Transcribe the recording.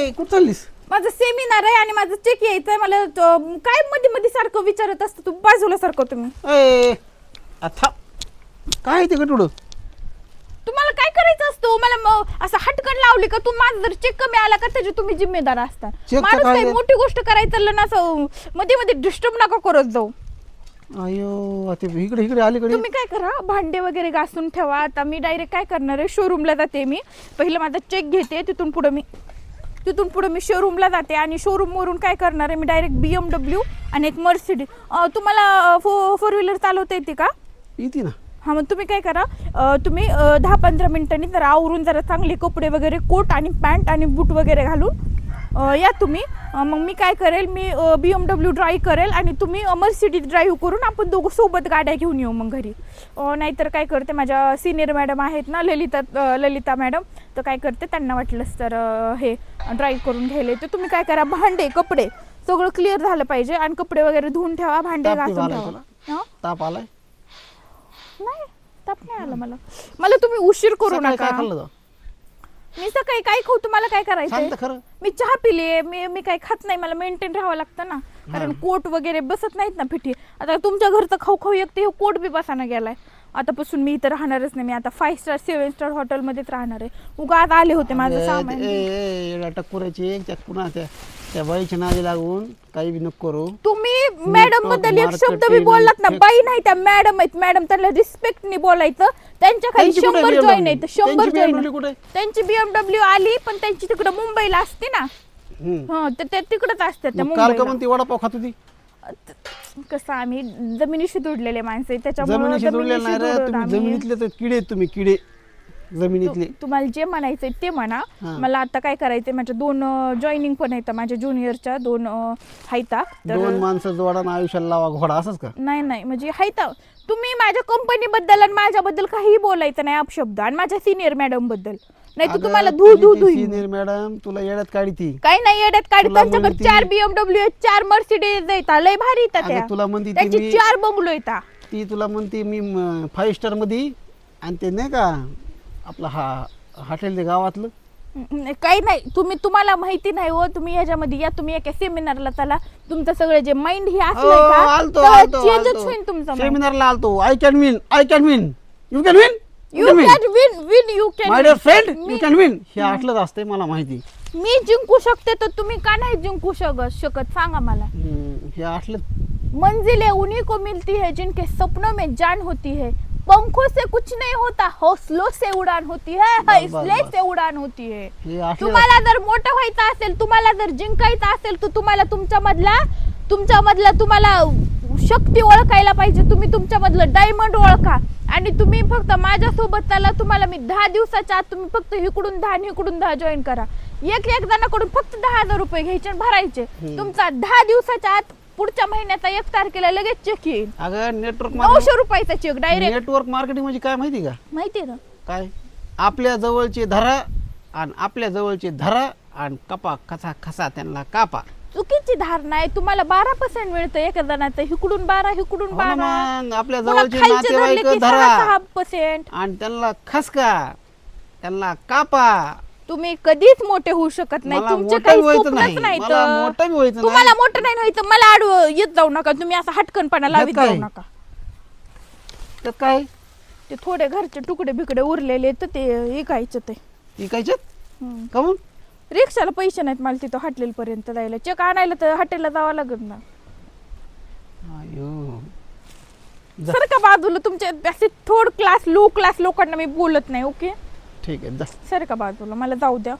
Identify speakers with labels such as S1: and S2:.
S1: ए कुठं चाललीस?
S2: माझं सेमिनार आहे आणि माझं चेक यायचंय. मला तो- काय मध्ये मध्ये सारखं विचारत असतं? तू बाजूला सारखं तुम्ही
S1: ए आता काय ते गटुड
S2: तुम्हाला काय करायचं असतं? मला असं हटकन लावली का? तू माझं जर चेक कमी आला का त्याचे तुम्ही जिम्मेदार असता.
S1: Check चं
S2: माणूस
S1: काय
S2: काही
S1: आहे?
S2: मोठी गोष्ट करायचं चाललं ना असं मध्ये मध्ये डिस्टर्ब नका करत जाऊ.
S1: अयो ते इकडे इकडे अलीकडे.
S2: तुम्ही काय करा? भांडे वगैरे घासून ठेवा. आता मी डायरेक्ट काय करणार आहे? शोरूमला जाते मी. पहिलं माझा चेक घेते. तिथून पुढे मी तिथून पुढे मी शोरूमला जाते आणि शोरूम वरून काय करणार आहे? मी डायरेक्ट बी एम डब्ल्यू आणि एक मर्सिडी तुम्हाला फो फोर व्हीलर चालवता येते का?
S1: येते ना.
S2: हां मग तुम्ही काय करा अ, तुम्ही अ, दहा पंधरा मिनिटांनी जरा आवरून जरा चांगले कपडे वगैरे कोट आणि पॅन्ट आणि बूट वगैरे घालून अ, या तुम्ही. अ, मग मी काय करेल मी बी एम डब्ल्यू ड्राईव्ह करेल आणि तुम्ही मर्सिडी ड्राईव्ह करून आपण दोघं सोबत गाड्या घेऊन येऊ मग घरी. अ, नाहीतर काय करते माझ्या सिनियर मॅडम आहेत ना ललिता अ, ललिता मॅडम तर काय करते त्यांना वाटलंच तर हे ड्राईव्ह करून घ्यायला तर तुम्ही काय करा भांडे कपडे सगळं क्लिअर झालं पाहिजे आणि कपडे वगैरे धुवून ठेवा भांडे
S1: ताप
S2: घासून
S1: आलाय
S2: ठेवा.
S1: तुला? ताप आलाय?
S2: नाही ताप नाही आला मला. मला तुम्ही उशीर करू नका.
S1: काय?
S2: मी सकाळी काय खाऊ तुम्हाला काय करायचं मी चहा पिली मी मी काही खात नाही मला मेंटेन राहावं लागतं ना. कारण कोट वगैरे बसत नाहीत ना पिठी. आता तुमच्या घरचं खाऊ खाऊ एक ते कोट बी बसाना गेलाय. आतापासून मी इथं राहणारच नाही. मी आता फाईव्ह स्टार सेव्हन स्टार हॉटेलमध्येच राहणार आहे. उगा आज आले होते माझं सामान
S1: टक्कुराची त्या पुन्हा त्या त्या बाईच्या नादी लागून काही बी नको करू.
S2: तुम्ही मॅडमबद्दल एक शब्द बी बोललात ना बाई नाही त्या मॅडम आहेत. मॅडम त्यांना रिस्पेक्टने बोलायचं. त्यांच्या खाली
S1: त्यांची कुठे
S2: शंभर
S1: BMW?
S2: जॉईन आहेत. शंभर
S1: त्यांची
S2: जॉईन
S1: कुठे?
S2: त्यांची बीएमडब्ल्यू आली पण त्यांची तिकडे मुंबईला असते ना.
S1: हम्म.
S2: हा तर ते तिकडच असतात त्या
S1: मग काल का
S2: मुंबईला.
S1: म्हणते वडापाव खात होती?
S2: कसं आम्ही जमिनीशी जुडलेले माणसं आहे, त्याच्यामुळे
S1: जमिनीशी जुळले नाही रे
S2: जुळत
S1: तुम्ही
S2: आम्ही.
S1: जमिनीतले तर किडे आहेत तुम्ही किडे जमिनीतले.
S2: तु- तुम्हाला जे म्हणायचंय ते म्हणा.
S1: हा.
S2: मला आता काय करायचंय माझ्या दोन जॉईनिंग पण आहेत. माझ्या ज्युनियरच्या दोन हायता.
S1: दोन माणसं जोडा ना आयुष्याला लावा घोडा असंच का?
S2: नाही नाही. म्हणजे हायता. तुम्ही माझ्या कंपनी बद्दल आणि माझ्याबद्दल काहीही बोलायचं नाही अपशब्द. आणि माझ्या सिनियर मॅडमबद्दल. नाही तर तुम्हाला धू धू धू
S1: सिनियर मॅडम तुला येड्यात काढी ती.
S2: काही नाही येड्यात काढ.
S1: तुला
S2: त्यांच्याकडे
S1: म्हणती-
S2: चार बीएमडब्ल्यू चार मर्सिडीज येतात लय भारी येतात
S1: अगं,
S2: त्या
S1: तुला म्हणती ती
S2: त्यांची
S1: मी-
S2: चार बंगलो येतात
S1: ती तुला म्हणते मी फाईव्ह स्टारमध्ये आणि ते नाही का आपलं हा हॉटेल ते गावातलं?
S2: नाही, काही नाही. तुम्ही तुम्हाला माहिती नाही हो. तुम्ही याच्यामध्ये या. तुम्ही एका सेमिनारला चला. तुमचं सगळं जे माइंड हे
S1: हो,
S2: असलं का
S1: आलतो
S2: होईल तुमचं mind.
S1: सेमिनारला आलतो. I can win I can win you can win
S2: You can win, win, you can
S1: my
S2: win.
S1: Friend you
S2: me-
S1: can win हे आटलंच असते मला माहिती.
S2: मी जिंकू शकते तर तुम्ही का नाही जिंकू शकत शकत? सांगा मला.
S1: हम्म, हे आटलं
S2: मंजिलें उन्हीं को मिलती है जिनके सपनों में जान होती है। पंखों से कुछ नहीं होता हौसलों से उड़ान होती है हौसले. से उड़ान होती है।
S1: हे
S2: तुम्हाला जर मोठं व्हायचं असेल तुम्हाला जर जिंकायचं असेल तर तुम्हाला तुमच्या मधला तुमच्या मधला तुम्हाला शक्ती ओळखायला पाहिजे. तुम्ही तुमच्या मधलं डायमंड ओळखा. आणि तुम्ही फक्त माझ्यासोबत चला तुम्हाला मी दहा दिवसाच्या आत तुम्ही फक्त इकडून दहा आणि इकडून दहा जॉईन करा. एक एक जणांकडून फक्त दहा हजार रुपये घ्यायचे आणि भरायचे. तुमचा दहा दिवसाच्या आत पुढच्या महिन्याचा एक तारखेला लगेच चेक येईल.
S1: अगं नेटवर्क
S2: नऊशे रुपयाचा चेक डायरेक्ट
S1: नेटवर्क मार्केटिंग म्हणजे काय माहिती का?
S2: माहितीये ना?
S1: काय? आपल्या जवळचे धरा आणि आपल्या जवळचे धरा आणि कपा कसा खसा त्यांना कापा.
S2: चुकीची धारणा आहे. तुम्हाला बारा पर्सेंट मिळतं एका जणाचं इकडून बारा इकडून
S1: हो ना
S2: बारा.
S1: मग आपल्या
S2: पुन्हा
S1: जवळचे
S2: खालचे धरले
S1: नातेवाईक
S2: की सहा
S1: धरा.
S2: सहा पर्सेंट
S1: आणि त्यांना खसका त्यांना कापा.
S2: तुम्ही कधीच मोठे होऊ शकत नाही.
S1: मला
S2: तुमचे
S1: मोठं
S2: काही
S1: व्हायचं
S2: स्वप्नच
S1: नाही.
S2: नाही
S1: मला मोठं व्हायचं
S2: तुम्हाला
S1: नाही.
S2: मोठं नाही व्हायचं. मला आडवं येत जाऊ नका. तुम्ही असं हटकनपणा लावित
S1: काय?
S2: जाऊ नका.
S1: तर काय?
S2: ते थोडे घरचे तुकडे बिकडे उरलेले तर ते विकायचं ते.
S1: इकायच्यात
S2: हम्म.
S1: कामून?
S2: रिक्षाला पैसे नाहीत मला तिथं हॉटेल पर्यंत जायला. चेक आणायला तर हॉटेलला जावं लागत ना.
S1: अयो जा.
S2: सर का बाजूला तुमचे असे थोड क्लास लो क्लास लोकांना मी बोलत नाही ओके?
S1: ठीक आहे जा.
S2: सर का बाजूला मला जाऊ द्या.